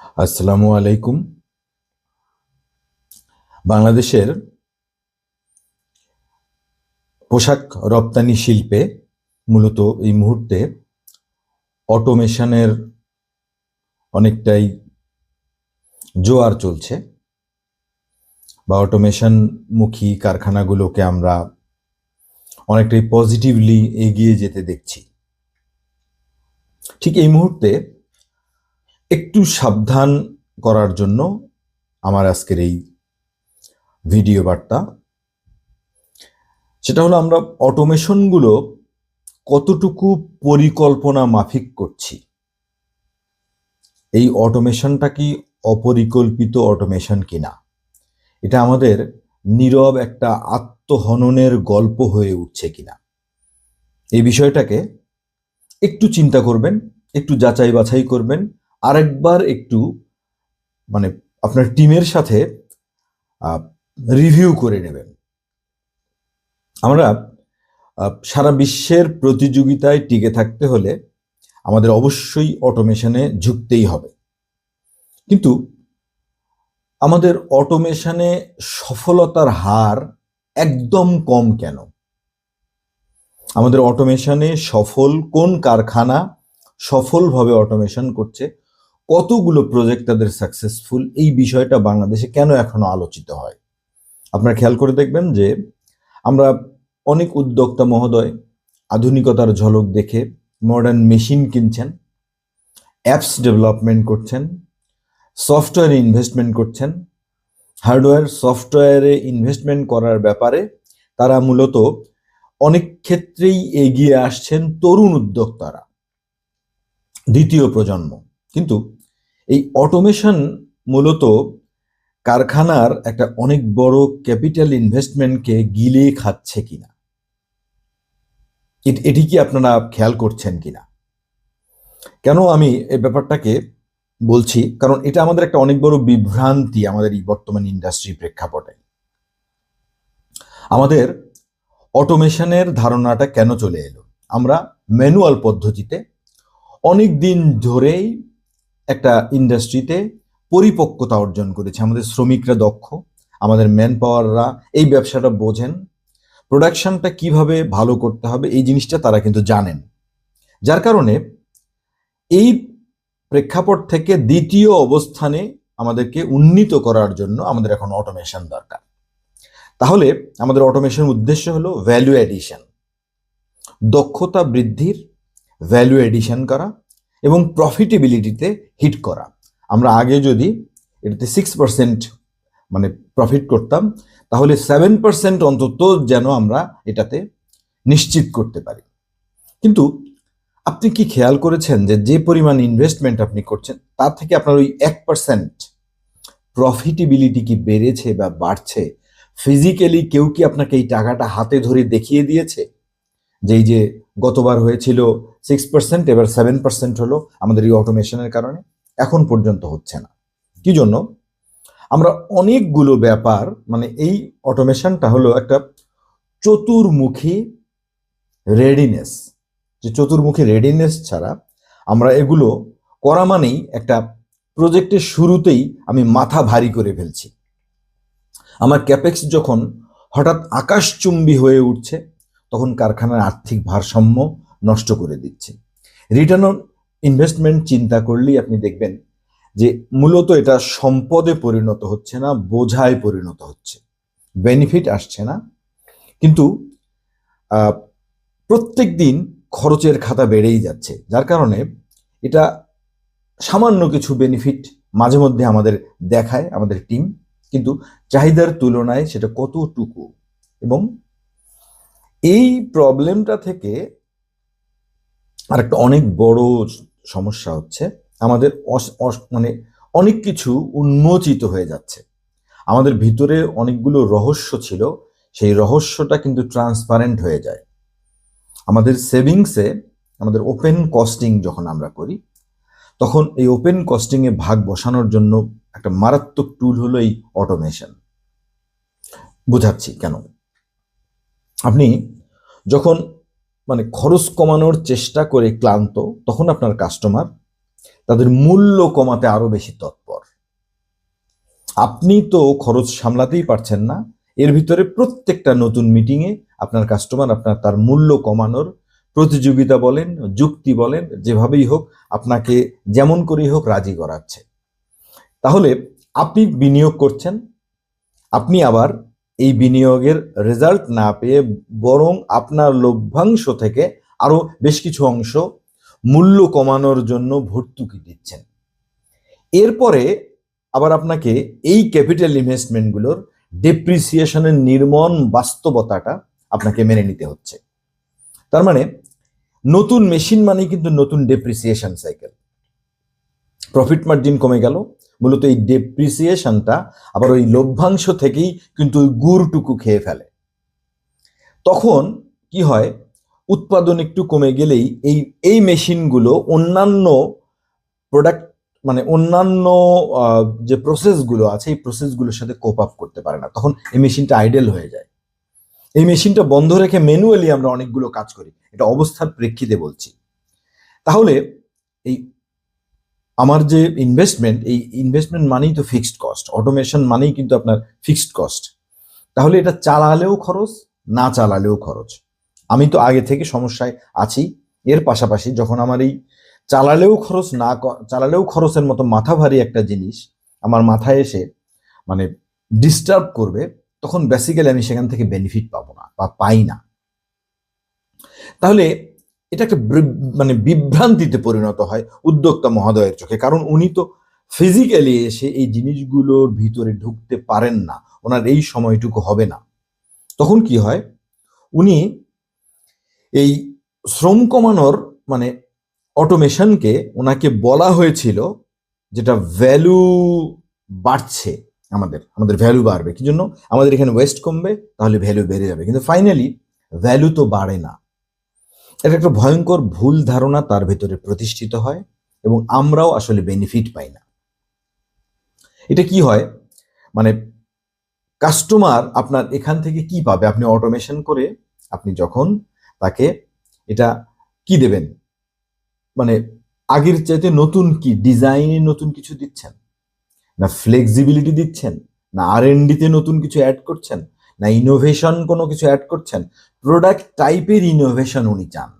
আসসালামু আলাইকুম। বাংলাদেশের পোশাক রপ্তানি শিল্পে মূলত এই মুহূর্তে অটোমেশনের অনেকটাই জোয়ার চলছে বা অটোমেশনমুখী কারখানাগুলোকে আমরা অনেকটাই পজিটিভলি এগিয়ে যেতে দেখছি। ঠিক এই মুহূর্তে একটু সাবধান করার জন্য আমার আজকের এই ভিডিও বার্তা। সেটা হলো আমরা অটোমেশনগুলো কতটুকু পরিকল্পনা মাফিক করছি। এই অটোমেশনটা কি অপরিকল্পিত অটোমেশন কিনা? এটা আমাদের নীরব একটা আত্মহননের গল্প হয়ে উঠছে কিনা? এই বিষয়টাকে একটু চিন্তা করবেন, একটু যাচাই বাছাই করবেন আরেকবার একটু মানে আপনার টিমের সাথে রিভিউ করে নেবেন। আমরা সারা বিশ্বের প্রতিযোগিতায় টিকে থাকতে হলে আমাদের অবশ্যই অটোমেশনে ঝুঁকতেই হবে। কিন্তু আমাদের অটোমেশনে সফলতার হার একদম কম কেন? আমাদের অটোমেশনে সফল কোন কারখানা সফলভাবে অটোমেশন করছে কতগুলো প্রজেক্ট তাদের সাকসেসফুল এই বিষয়টা বাংলাদেশে কেন এখনও আলোচিত হয়? আপনারা খেয়াল করে দেখবেন যে আমরা অনেক উদ্যোক্তা মহোদয় আধুনিকতার ঝলক দেখে মডার্ন মেশিন কিনছেন অ্যাপস ডেভেলপমেন্ট করছেন সফটওয়্যারে ইনভেস্টমেন্ট করছেন। হার্ডওয়্যার সফটওয়্যারে ইনভেস্টমেন্ট করার ব্যাপারে তারা মূলত অনেক ক্ষেত্রেই এগিয়ে আসছেন তরুণ উদ্যোক্তারা, দ্বিতীয় প্রজন্ম। কিন্তু এই অটোমেশন মূলত কারখানার একটা অনেক বড় ক্যাপিটাল ইনভেস্টমেন্টকে গিলে খাচ্ছে কিনা। এট- কি আপনারা খেয়াল করছেন কিনা? কেন আমি এই ব্যাপারটাকে বলছি? কারণ এটা আমাদের একটা অনেক বড় বিভ্রান্তি আমাদের এই বর্তমান ইন্ডাস্ট্রি প্রেক্ষাপটে। আমাদের অটোমেশনের ধারণাটা কেন চলে এলো? আমরা ম্যানুয়াল পদ্ধতিতে অনেক দিন ধরেই একটা ইন্ডাস্ট্রিতে পরিপক্কতা অর্জন করেছে। আমাদের শ্রমিকরা দক্ষ, আমাদের ম্যান পাওয়াররা এই ব্যবসাটা বোঝেন। প্রোডাকশনটা কীভাবে ভালো করতে হবে এই জিনিসটা তারা কিন্তু জানেন। যার কারণে এই প্রেক্ষাপট থেকে দ্বিতীয় অবস্থানে আমাদেরকে উন্নীত করার জন্য আমাদের এখন অটোমেশন দরকার। তাহলে আমাদের অটোমেশন উদ্দেশ্য হলো ভ্যালু এডিশন দক্ষতা বৃদ্ধির ভ্যালু এডিশন করা। এবং প্রফিটেবিলিটিতে হিট করা। আমরা আগে যদি এটাতে সিক্স পার্সেন্ট মানে প্রফিট করতাম, তাহলে সেভেন পার্সেন্ট অন্তত যেন আমরা এটাতে নিশ্চিত করতে পারি। কিন্তু আপনি কি খেয়াল করেছেন যে যে পরিমাণ ইনভেস্টমেন্ট আপনি করছেন, তার থেকে আপনার ওই এক পার্সেন্ট প্রফিটেবিলিটি কি বেড়েছে বা বাড়ছে? ফিজিক্যালি কেউ কি আপনাকে এই টাকাটা হাতে ধরে দেখিয়ে দিয়েছে? যে এই যে গতবার হয়েছিল সিক্স পার্সেন্ট এবার সেভেন পার্সেন্ট হলো আমাদের এই অটোমেশনের কারণে। এখন পর্যন্ত হচ্ছে না। কি জন্য? আমরা অনেকগুলো ব্যাপার মানে এই অটোমেশনটা হলো একটা চতুর্মুখী রেডিনেস যে চতুর্মুখী রেডিনেস ছাড়া আমরা এগুলো করা মানেই একটা প্রজেক্টের শুরুতেই আমি মাথা ভারী করে ফেলছি। আমার ক্যাপেক্স যখন হঠাৎ আকাশচুম্বী হয়ে উঠছে তখন কারখানার আর্থিক ভারসাম্য নষ্ট করে দিচ্ছে। রিটার্ন অন ইনভেস্টমেন্ট চিন্তা করলেই আপনি দেখবেন যে মূলত এটা সম্পদে পরিণত হচ্ছে না, বোঝায় পরিণত হচ্ছে। বেনিফিট আসছে না। কিন্তু প্রত্যেক দিন খরচের খাতা বেড়েই যাচ্ছে। যার কারণে এটা সামান্য কিছু বেনিফিট মাঝে মধ্যে আমাদের দেখায়, আমাদের টিম কিন্তু চাহিদার তুলনায় সেটা কতটুকু এবং এই প্রবলেমটা থেকে আরেকটা অনেক বড় সমস্যা হচ্ছে, আমাদের মানে অনেক কিছু উন্মোচিত হয়ে যাচ্ছে। আমাদের ভিতরে অনেকগুলো রহস্য ছিল, সেই রহস্যটা কিন্তু ট্রান্সপারেন্ট হয়ে যায়। আমাদের সেভিংসে আমাদের ওপেন কস্টিং যখন আমরা করি, তখন এই ওপেন কস্টিংয়ে ভাগ বসানোর জন্য একটা মারাত্মক টুল হলো এই অটোমেশন বুঝাচ্ছি কেন? আপনি যখন মানে খরচ কমানোর চেষ্টা করে ক্লান্ত, তখন আপনার কাস্টমার তাদের মূল্য কমাতে আরও বেশি তৎপর। আপনি তো খরচ সামলাতেই পারছেন না, এর ভিতরে প্রত্যেকটা নতুন মিটিংয়ে আপনার কাস্টমার আপনার তার মূল্য কমানোর প্রতিযোগিতা বলেন, যুক্তি বলেন, যেভাবেই হোক আপনাকে যেমন করেই হোক রাজি করাচ্ছে। তাহলে আপনি বিনিয়োগ করছেন, আপনি আবার এই বিনিয়োগের রেজাল্ট না পেয়ে বরং আপনার লভ্যাংশ থেকে আরও বেশ কিছু অংশ মূল্য কমানোর জন্য ভর্তুকি দিচ্ছেন। এরপরে আবার আপনাকে এই ক্যাপিটাল ইনভেস্টমেন্টগুলোর ডেপ্রিসিয়েশনের নির্মম বাস্তবতাটা আপনাকে মেনে নিতে হচ্ছে। তার মানে নতুন মেশিন মানে কিন্তু নতুন ডেপ্রিসিয়েশন সাইকেল প্রফিট মার্জিন কমে গেল মূলত এই ডেপ্রিসিয়েশনটা আবার ওই লভ্যাংশ থেকেই কিন্তু ওই গুড়টুকু খেয়ে ফেলে। তখন কি হয়? উৎপাদন একটু কমে গেলেই এই এই মেশিনগুলো অন্যান্য প্রোডাক্ট মানে অন্যান্য যে প্রসেসগুলো আছে, এই প্রসেসগুলোর সাথে কোপ আপ করতে পারে না। তখন এই মেশিনটা আইডেল হয়ে যায়। এই মেশিনটা বন্ধ রেখে ম্যানুয়ালি আমরা অনেকগুলো কাজ করি। এটা অবস্থার প্রেক্ষিতে বলছি। তাহলে এই আমার যে ইনভেস্টমেন্ট এই ইনভেস্টমেন্ট মানেই তো ফিক্সড কস্ট অটোমেশন মানেই কিন্তু আপনার ফিক্সড কস্ট তাহলে এটা চালালেও খরচ, না চালালেও খরচ। আমি তো আগে থেকে সমস্যায় আছি। এর পাশাপাশি যখন আমার এই চালালেও খরচ না চালালেও খরচের মতো মাথা ভারী একটা জিনিস আমার মাথায় এসে মানে ডিস্টার্ব করবে, তখন বেসিক্যালি আমি সেখান থেকে বেনিফিট পাবো না বা পাই না। তাহলে এটা একটা মানে বিভ্রান্তিতে পরিণত হয় উদ্যোক্তা মহোদয়ের চোখে। কারণ উনি তো ফিজিক্যালি এসে এই জিনিসগুলোর ভিতরে ঢুকতে পারেন না। ওনার এই সময়টুকু হবে না। তখন কি হয়? উনি এই শ্রম কমানোর মানে অটোমেশনকে ওনাকে বলা হয়েছিল যেটা ভ্যালু বাড়ছে আমাদের আমাদের ভ্যালু বাড়বে। কি জন্য? আমাদের এখানে ওয়েস্ট কমবে, তাহলে ভ্যালু বেড়ে যাবে। কিন্তু ফাইনালি ভ্যালু তো বাড়ে না। এটা একটা ভয়ঙ্কর ভুল ধারণা তার ভেতরে প্রতিষ্ঠিত হয় এবং আমরাও আসলে বেনিফিট পাই না। এটা কি হয়? মানে কাস্টমার আপনার এখান থেকে কি পাবে? আপনি অটোমেশন করে আপনি যখন তাকে এটা কি দেবেন? মানে আগের চাইতে নতুন কি? ডিজাইনে নতুন কিছু দিচ্ছেন? না ফ্লেক্সিবিলিটি দিচ্ছেন? না আর তে নতুন কিছু অ্যাড করছেন? না ইনোভেশন কোনো কিছু অ্যাড করছেন? প্রোডাক্ট টাইপের ইনোভেশন উনি চান।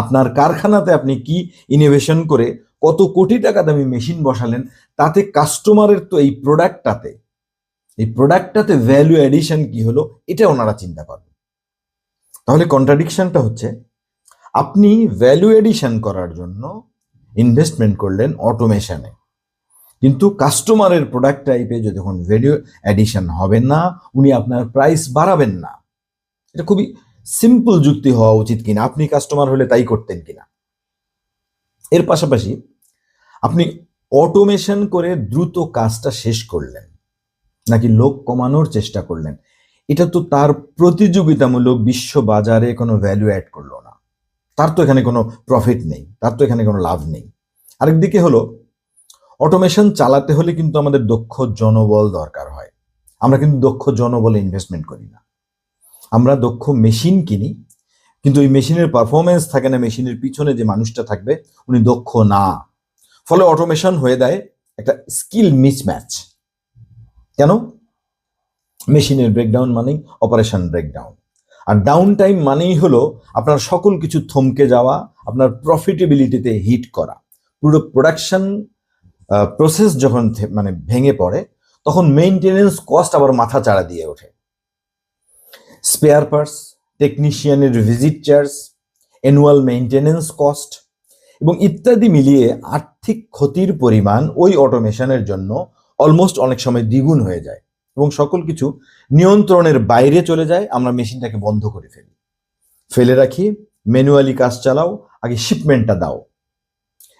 আপনার কারখানাতে আপনি কি ইনোভেশন করে কত কোটি টাকা দামি মেশিন বসালেন, তাতে কাস্টমারের তো এই প্রোডাক্টটাতে এই প্রোডাক্টটাতে ভ্যালু এডিশন কি হলো, এটা ওনারা চিন্তা করেন। তাহলে কন্ট্রাডিকশনটা হচ্ছে, আপনি ভ্যালু এডিশন করার জন্য ইনভেস্টমেন্ট করলেন অটোমেশনে কিন্তু কাস্টমারের প্রোডাক্ট টাইপে যখন ভ্যালু এডিশন হবে না, উনি আপনার প্রাইস বাড়াবেন না। এটা খুবই সিম্পল যুক্তি হওয়া উচিত কিনা, আপনি কাস্টমার হলে তাই করতেন কিনা। এর পাশাপাশি আপনি অটোমেশন করে দ্রুত কাজটা শেষ করলেন, নাকি লোক কমানোর চেষ্টা করলেন, এটা তো তার প্রতিযোগিতামূলক বিশ্ব বাজারে কোনো ভ্যালু অ্যাড করল না। তার তো এখানে কোনো প্রফিট নেই, তার তো এখানে কোনো লাভ নেই। আরেকদিকে হলো অটোমেশন চালাতে হলে কিন্তু আমাদের দক্ষ জনবল দরকার হয়। আমরা কিন্তু দক্ষ জনবলে ইনভেস্টমেন্ট করি না। আমরা দক্ষ মেশিন কিনি, কিন্তু ওই মেশিনের পারফরমেন্স থাকে না, মেশিনের পিছনে যে মানুষটা থাকবে, উনি দক্ষ না। ফলে অটোমেশন হয়ে দেয় একটা স্কিল মিসম্যাচ কেন? মেশিনের ব্রেকডাউন মানেই অপারেশন ব্রেকডাউন আর ডাউন টাইম মানেই হলো আপনার সকল কিছু থমকে যাওয়া, আপনার প্রফিটেবিলিটিতে হিট করা। পুরো প্রোডাকশন প্রসেস যখন মানে ভেঙে পড়ে, তখন মেইনটেনেন্স কস্ট আবার মাথা চাড়া দিয়ে ওঠে। Spare parts টেকনিশিয়ানের visit charge annual maintenance cost এবং ইত্যাদি মিলিয়ে আর্থিক ক্ষতির পরিমাণ ওই অটোমেশনের জন্য অলমোস্ট অনেক সময় দ্বিগুণ হয়ে যায় এবং সকল কিছু নিয়ন্ত্রণের বাইরে চলে যায়। আমরা মেশিনটাকে বন্ধ করে ফেলি। ফেলে রাখি ম্যানুয়ালি কাজ চালাও, আগে শিপমেন্টটা দাও।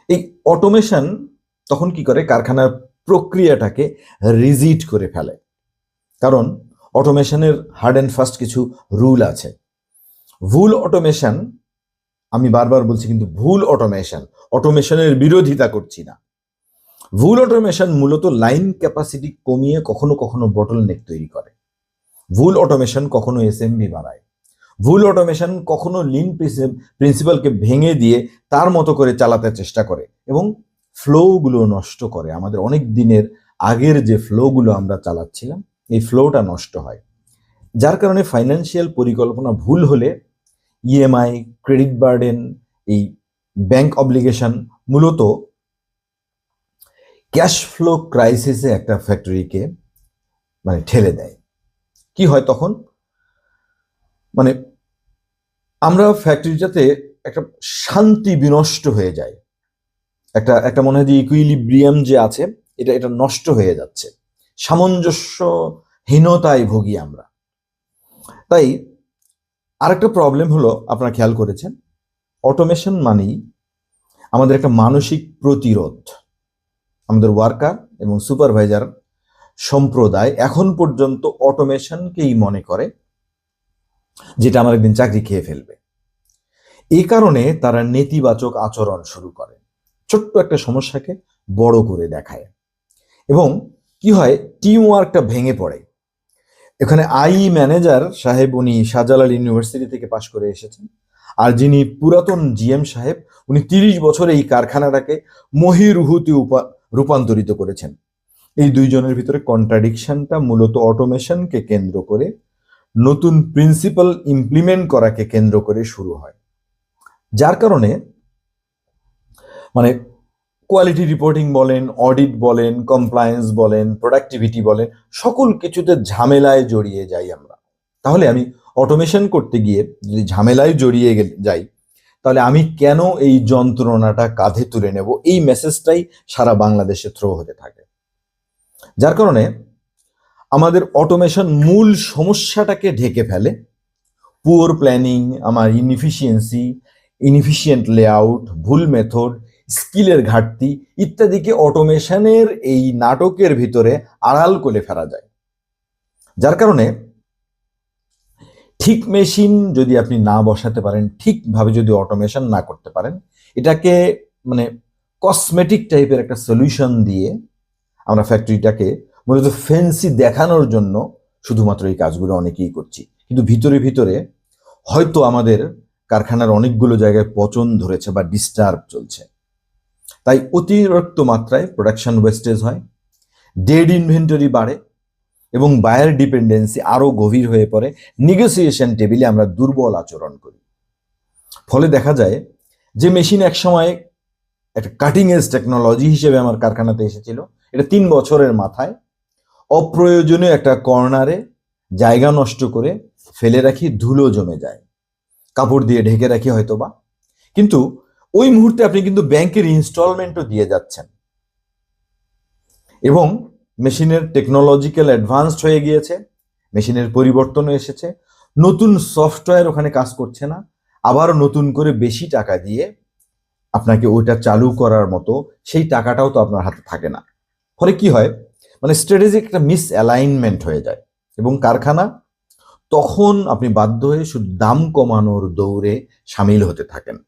এই অটোমেশন তখন কি করে? কারখানার প্রক্রিয়াটাকে রিজিট করে ফেলে। কারণ অটোমেশনের হার্ড অ্যান্ড ফাস্ট কিছু রুল আছে। ভুল অটোমেশন আমি বারবার বলছি কিন্তু ভুল অটোমেশন অটোমেশনের বিরোধিতা করছি না। ভুল অটোমেশন মূলত লাইন ক্যাপাসিটি কমিয়ে কখনো কখনো বটল নেক তৈরি করে। ভুল অটোমেশন কখনো এসএমবি বাড়ায়। ভুল অটোমেশন কখনো লিন প্রিন্সিপালকে ভেঙে দিয়ে তার মতো করে চালাতে চেষ্টা করে এবং ফ্লোগুলো নষ্ট করে। আমাদের অনেক দিনের আগের যে ফ্লোগুলো আমরা চালাচ্ছিলাম এই ফ্লোটা নষ্ট হয়। যার কারণে ফাইন্যান্সিয়াল পরিকল্পনা ভুল হলে ইএমআই ক্রেডিট বার্ডেন এই ব্যাংক অব্লিগেশন মূলত ক্যাশ ফ্লো ক্রাইসিসে একটা ফ্যাক্টরিকে মানে ঠেলে দেয়। কি হয় তখন? মানে আমরা ফ্যাক্টরিটাতে একটা শান্তি বিনষ্ট হয়ে যায়। একটা একটা মনে হয় যে ইকুইলিব্রিয়াম যে আছে, এটা এটা নষ্ট হয়ে যাচ্ছে। সামঞ্জস্যহীনতায় ভুগি আমরা। তাই আরেকটা প্রবলেম হলো, আপনারা খেয়াল করেছেন অটোমেশন মানেই আমাদের একটা মানসিক প্রতিরোধ। আমাদের ওয়ার্কার এবং সুপারভাইজার সম্প্রদায় এখন পর্যন্ত অটোমেশনকেই মনে করে, যেটা আমার একদিন চাকরি খেয়ে ফেলবে। এই কারণে তারা নেতিবাচক আচরণ শুরু করে। ছোট্ট একটা সমস্যাকে বড় করে দেখায়। এবং কি হয়? টিম ওয়ার্কটা ভেঙে পড়ে। এখানে আই ম্যানেজার সাহেব উনি শাহজালাল ইউনিভার্সিটি থেকে পাশ করে এসেছেন। আর যিনি পুরাতন জিএম সাহেব, উনি তিরিশ বছর এই কারখানাটাকে মহিরুহুতে রূপান্তরিত করেছেন। এই দুইজনের ভিতরে কন্ট্রাডিকশনটা মূলত অটোমেশনকে কেন্দ্র করে, নতুন প্রিন্সিপাল ইমপ্লিমেন্ট করাকে কেন্দ্র করে শুরু হয়। যার কারণে মানে কোয়ালিটি রিপোর্টিং বলেন অডিট বলেন কমপ্লায়েন্স বলেন প্রোডাক্টিভিটি বলেন, সকল কিছুতে ঝামেলায় জড়িয়ে যাই আমরা। তাহলে আমি অটোমেশন করতে গিয়ে যদি ঝামেলায় জড়িয়ে যাই, তাহলে আমি কেন এই যন্ত্রণাটা কাঁধে তুলে নেব? এই মেসেজটাই সারা বাংলাদেশে থ্রো হতে থাকে। যার কারণে আমাদের অটোমেশন মূল সমস্যাটাকে ঢেকে ফেলে। পুয়ার প্ল্যানিং আমার ইনএফিসিয়েন্সি ইনএফিসিয়েন্ট লেআউট ভুল মেথড স্কিলের ঘাটতি ইত্যাদিকে অটোমেশনের এই নাটকের ভিতরে আড়াল করে ফেলা যায়। যার কারণে ঠিক মেশিন যদি আপনি না বসাতে পারেন, ঠিকভাবে যদি অটোমেশন না করতে পারেন, এটাকে মানে কসমেটিক টাইপের একটা সলিউশন দিয়ে আমরা ফ্যাক্টরিটাকে মূলত ফেন্সি দেখানোর জন্য শুধুমাত্র এই কাজগুলো অনেকেই করছি। কিন্তু ভিতরে ভিতরে হয়তো আমাদের কারখানার অনেকগুলো জায়গায় পচন ধরেছে বা ডিস্টার্ব চলছে। তাই অতিরিক্ত মাত্রায় প্রোডাকশন ওয়েস্টেজ হয় ডেড ইনভেন্টরি বাড়ে এবং বায়ার ডিপেন্ডেন্সি আরও গভীর হয়ে পড়ে। নেগোসিয়েশন টেবিলে আমরা দুর্বল আচরণ করি। ফলে দেখা যায় যে মেশিন একসময় একটা কাটিং এজ টেকনোলজি হিসেবে আমার কারখানাতে এসেছিল। এটা তিন বছরের মাথায়। অপ্রয়োজনীয় একটা কর্নারে জায়গা নষ্ট করে ফেলে রাখি, ধুলো জমে যায়। কাপড় দিয়ে ঢেকে রাখি হয়তোবা। কিন্তু ওই মুহূর্তে আপনি কিন্তু ব্যাংকের ইনস্টলমেন্টও দিয়ে যাচ্ছেন। এবং মেশিনের টেকনোলজিক্যাল অ্যাডভান্সড হয়ে গিয়েছে, মেশিনের পরিবর্তনও এসেছে, নতুন সফটওয়্যার ওখানে কাজ করছে না আবার নতুন করে বেশি টাকা দিয়ে আপনাকে ওইটা চালু করার মতো সেই টাকাটাও তো আপনার হাতে থাকে না। ফলে কি হয়? মানে স্ট্র্যাটেজিক একটা মিস অ্যালাইনমেন্ট হয়ে যায়। এবং কারখানা তখন আপনি বাধ্য হয়ে শুধু দাম কমানোর দৌড়ে সামিল হতে থাকেন।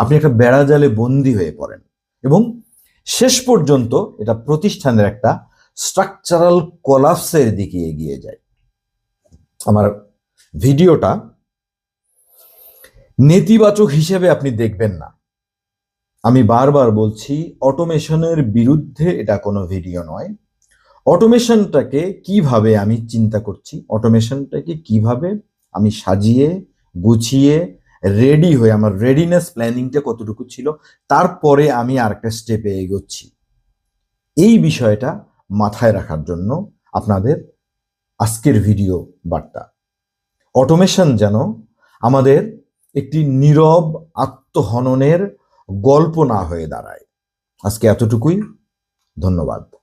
আপনি একটা বেড়াজালে বন্দী হয়ে পড়েন এবং শেষ পর্যন্ত এটা প্রতিষ্ঠানের একটা স্ট্রাকচারাল কোলাপসের দিকে এগিয়ে যায়। আমার ভিডিওটা নেতিবাচক হিসেবে আপনি দেখবেন না। আমি বারবার বলছি অটোমেশনের বিরুদ্ধে এটা কোনো ভিডিও নয়। অটোমেশনটাকে কীভাবে আমি চিন্তা করছি অটোমেশনটাকে কীভাবে আমি সাজিয়ে, গুছিয়ে রেডি হয়ে, আমার রেডিনেস প্ল্যানিংটা কতটুকু ছিল, তারপরে আমি আরেকটা স্টেপে এগোচ্ছি। এই বিষয়টা মাথায় রাখার জন্য আপনাদের আজকের ভিডিও বার্তা। অটোমেশন যেন আমাদের একটি নীরব আত্মহননের গল্প না হয়ে দাঁড়ায়। আজকে এতটুকুই। ধন্যবাদ।